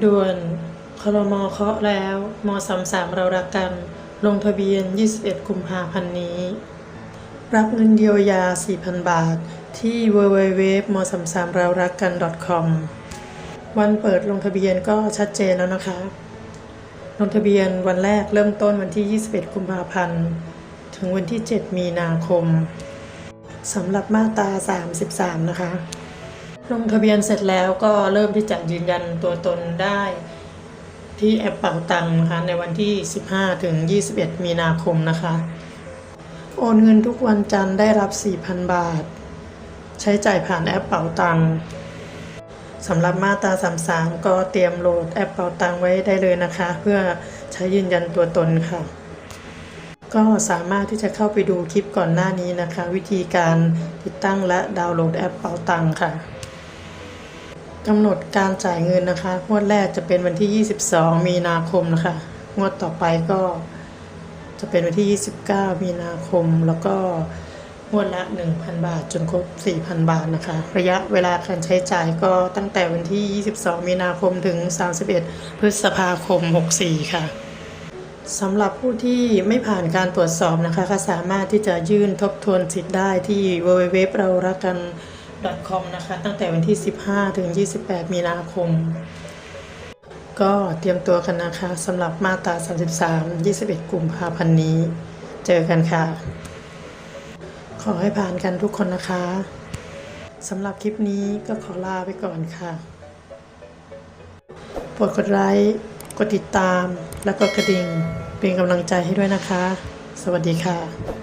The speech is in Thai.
ด่วนคลมเคาะแล้วมสามสามเรารักกัน ลงทะเบียน 21 กุมภาพันธ์นี้ รับเงินเยียวยา 4,000 บาท ที่ www มสามสามเรารักกัน .com วันเปิดลงทะเบียนก็ชัดเจนแล้วนะคะ ลงทะเบียนวันแรกเริ่มต้นวันที่ 21 กุมภาพันธ์ ถึงวันที่ 7 มีนาคมสำหรับมาตรา 33 นะคะ ลงทะเบียนเสร็จแล้วก็เริ่มที่จะยืนยันตัวตนได้ที่แอปเป่าตังค์นะคะในวันที่ 15 ถึง 21 มีนาคมนะคะ โอนเงินทุกวันจันทร์ได้รับ 4,000 บาท ใช้จ่ายผ่านแอปเป่าตังค์สำหรับมาตรา33 ก็เตรียมโหลดแอปเป่าตังค์ไว้ได้เลยนะคะ เพื่อใช้ยืนยันตัวตนค่ะ ก็สามารถที่จะเข้าไปดูคลิปก่อนหน้านี้นะคะ วิธีการติดตั้งและดาวน์โหลดแอปเป่าตังค์ค่ะ กำหนดการจ่ายเงินนะคะ งวดแรกจะเป็นวันที่ 22 มีนาคมนะคะ งวดต่อไปก็จะเป็นวันที่ 29 มีนาคม แล้วก็งวดละ 1,000 บาท จนครบ 4,000 บาทนะคะ ระยะเวลาการใช้จ่ายก็ตั้งแต่วันที่ 22 มีนาคมถึง 31 พฤษภาคม 64 ค่ะสำหรับผู้ที่ไม่ผ่านการตรวจสอบนะคะก็สามารถที่จะยื่นทบทวนสิทธิ์ได้ที่ www เรารักกัน .com นะคะ ตั้งแต่วันที่ 15 ถึง 28 มีนาคม ก็เตรียมตัวกันนะคะสำหรับมาตรา 33 21กลุ่มภาพันธ์นี้ เจอกันค่ะ ขอให้ผ่านกันทุกคนนะคะสำหรับคลิปนี้ก็ขอลาไปก่อนค่ะโปรดกดไลค์กดติดตามแล้วก็กระดิ่งเป็นกำลังใจให้ด้วยนะคะ สวัสดีค่ะ